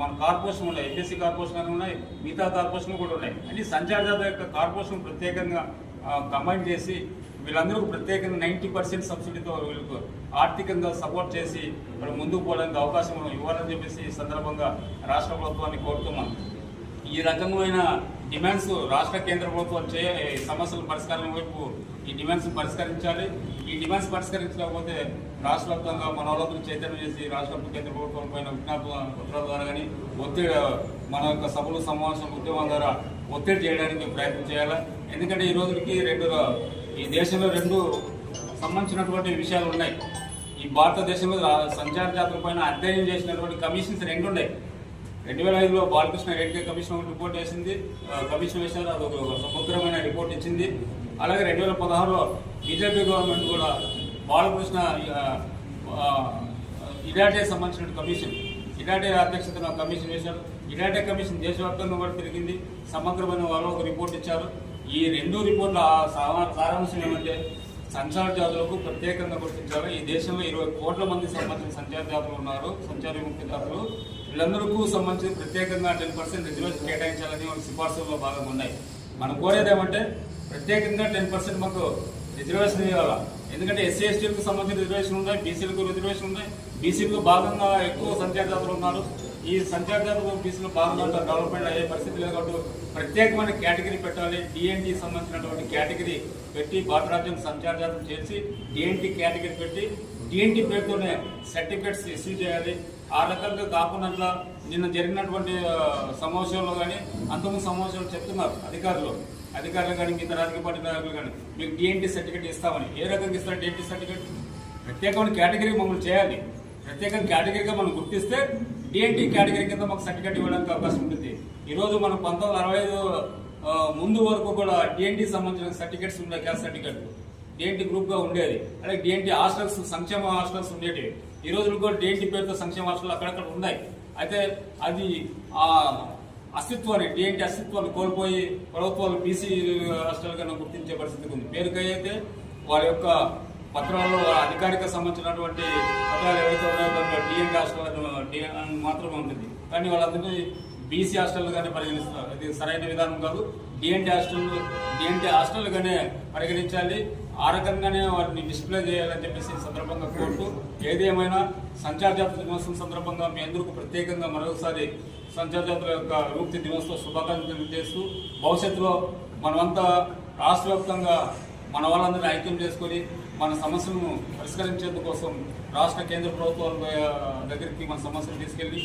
మన కార్పొరేషన్ ఉన్నాయి MSc corporation అని ఉన్నాయి మిగతా కార్పొరేషన్ కూడా ఉన్నాయి. అన్ని సంచార జాతర యొక్క కార్పొరేషన్ ప్రత్యేకంగా కంబైన్ చేసి వీళ్ళందరూ ప్రత్యేకంగా నైంటీ పర్సెంట్ సబ్సిడీతో వీళ్ళకు ఆర్థికంగా సపోర్ట్ చేసి వాళ్ళు ముందుకు పోవడానికి అవకాశం ఇవ్వాలని చెప్పేసి ఈ సందర్భంగా రాష్ట్ర ప్రభుత్వాన్ని కోరుతున్నాం ఈ రకమైన డిమాండ్స్ రాష్ట్ర కేంద్ర ప్రభుత్వం చే ఈ సమస్యల పరిష్కారం వైపు ఈ డిమాండ్స్ పరిష్కరించాలి. ఈ డిమాండ్స్ పరిష్కరించకపోతే రాష్ట్ర వ్యాప్తంగా మన వాళ్ళందరూ చైతన్యం చేసి రాష్ట్ర కేంద్ర ప్రభుత్వం పైన విజ్ఞాపన పత్రాల ద్వారా కానీ ఒత్తిడి మన యొక్క సభలు సమావేశం ఉద్యమం ద్వారా ఒత్తిడి చేయడానికి ప్రయత్నం చేయాలి? ఎందుకంటే ఈ రోజుకి రెండు ఈ దేశంలో రెండు సంబంధించినటువంటి విషయాలు ఉన్నాయి. ఈ భారతదేశంలో సంచార జాతుల పైన అధ్యయనం చేసినటువంటి కమిషన్స్ రెండు ఉన్నాయి రెండు వేల ఐదులో బాలకృష్ణ రెడ్డి కమిషన్ ఒకటి రిపోర్ట్ వేసింది కమిషన్ వేశారు. అది ఒక సమగ్రమైన రిపోర్ట్ ఇచ్చింది. అలాగే రెండు వేల పదహారులో బీజేపీ గవర్నమెంట్ కూడా బాలకృష్ణ ఇడాటే సంబంధించిన కమిషన్ ఇడాటే అధ్యక్షతన ఒక కమిషన్ వేశారు. ఇడాటే కమిషన్ దేశవ్యాప్తంగా కూడా తిరిగింది సమగ్రమైన వాళ్ళు ఒక రిపోర్ట్ ఇచ్చారు. ఈ రెండు రిపోర్ట్ల సారాంశం ఏమంటే సంచార జాతులకు ప్రత్యేకంగా గుర్తించారు. ఈ దేశంలో ఇరవై కోట్ల మంది సంబంధించిన సంచార జాతులు ఉన్నారు. సంచార విముక్తి జాతులు. వీళ్ళందరికీ సంబంధించి ప్రత్యేకంగా టెన్ పర్సెంట్ రిజర్వేషన్ కేటాయించాలని మన సిఫార్సుల్లో భాగంగా ఉన్నాయి. మనం కోరేది ఏమంటే ప్రత్యేకంగా టెన్ పర్సెంట్ మాకు రిజర్వేషన్ ఇవ్వాలి? ఎందుకంటే ఎస్సీ ఎస్టీలకు సంబంధించిన రిజర్వేషన్ ఉన్నాయి బీసీలకు రిజర్వేషన్ ఉన్నాయి. బీసీలకు భాగంగా ఎక్కువ సంచార జాతులు ఉన్నారు. ఈ సంచార జాతులు బాగా భాగంగా డెవలప్మెంట్ అయ్యే పరిస్థితి లేదు కాబట్టి ప్రత్యేకమైన కేటగిరీ పెట్టాలి. డిఎన్టీ సంబంధించినటువంటి కేటగిరీ పెట్టి భారత రాజ్యం సంచార చేసి డిఎన్టీ కేటగిరీ పెట్టి డిఎన్టీ పేరుతోనే సర్టిఫికెట్స్ ఇష్యూ చేయాలి. ఆ రకంగా కాకుండా నిన్న జరిగినటువంటి సమావేశంలో కానీ అంతకుముందు సమావేశంలో చెప్తున్నారు అధికారులు అధికారులు కానీ మిగతా రాజకీయ పార్టీ నాయకులు కానీ మీకు డిఎన్టీ సర్టిఫికేట్ ఇస్తామని ఏ రకంగా ఇస్తారు డిఎన్టీ సర్టిఫికేట్ ప్రత్యేకమైన కేటగిరీ మమ్మల్ని చేయాలి. ప్రత్యేకంగా కేటగిరీగా మనం గుర్తిస్తే డిఎన్టీ కేటగిరీ కింద మాకు సర్టిఫికేట్ ఇవ్వడానికి అవకాశం ఉంటుంది. ఈరోజు మనం పంతొమ్మిది అరవై ఐదు ముందు వరకు కూడా డిఎన్టీ సంబంధించిన సర్టిఫికేట్స్ ఉన్నాయి క్యాస్ట్ సర్టిఫికేట్ డిఎన్టీ గ్రూప్గా ఉండేది. అలాగే డిఎన్టీ హాస్టల్స్ సంక్షేమ హాస్టల్స్ ఉండేవి ఈ రోజులు కూడా డిఎన్టీ పేరుతో సంక్షేమ హాస్టల్ అక్కడక్కడ ఉన్నాయి. అయితే అది ఆ అస్తిత్వాన్ని డిఎన్టీ అస్తిత్వాన్ని కోల్పోయి ప్రభుత్వాలు బీసీ హాస్టల్గా గుర్తించే పరిస్థితి ఉంది. పేరుకైతే వారి యొక్క పత్రాల్లో అధికారిక సంబంధించినటువంటి పత్రాలు ఏవైతే ఉన్నాయో దాంట్లో డిఎన్టీ హాస్టల్ డిఎన్ మాత్రమే ఉంటుంది. కానీ వాళ్ళందరినీ బీసీ హాస్టల్గానే పరిగణిస్తారు. ఇది సరైన విధానం కాదు. డిఎన్టీ హాస్టల్ డిఎన్టీ హాస్టల్గానే పరిగణించాలి. ఆ రకంగానే వాటిని డిస్ప్లే చేయాలని చెప్పేసి సందర్భంగా కోరుతూ ఏది ఏమైనా సంచార జాతర దినోత్సవం సందర్భంగా మీ అందరికీ ప్రత్యేకంగా మరొకసారి సంచార జాతర యొక్క విముక్తి దినోత్సవ శుభాకాంక్షలు చేస్తూ భవిష్యత్తులో మనమంతా రాష్ట్ర వ్యాప్తంగా మన వాళ్ళందరినీ ఐక్యం చేసుకొని మన సమస్యలను పరిష్కరించేందుకోసం రాష్ట్ర కేంద్ర ప్రభుత్వాల దగ్గరికి మన సమస్యలు తీసుకెళ్ళి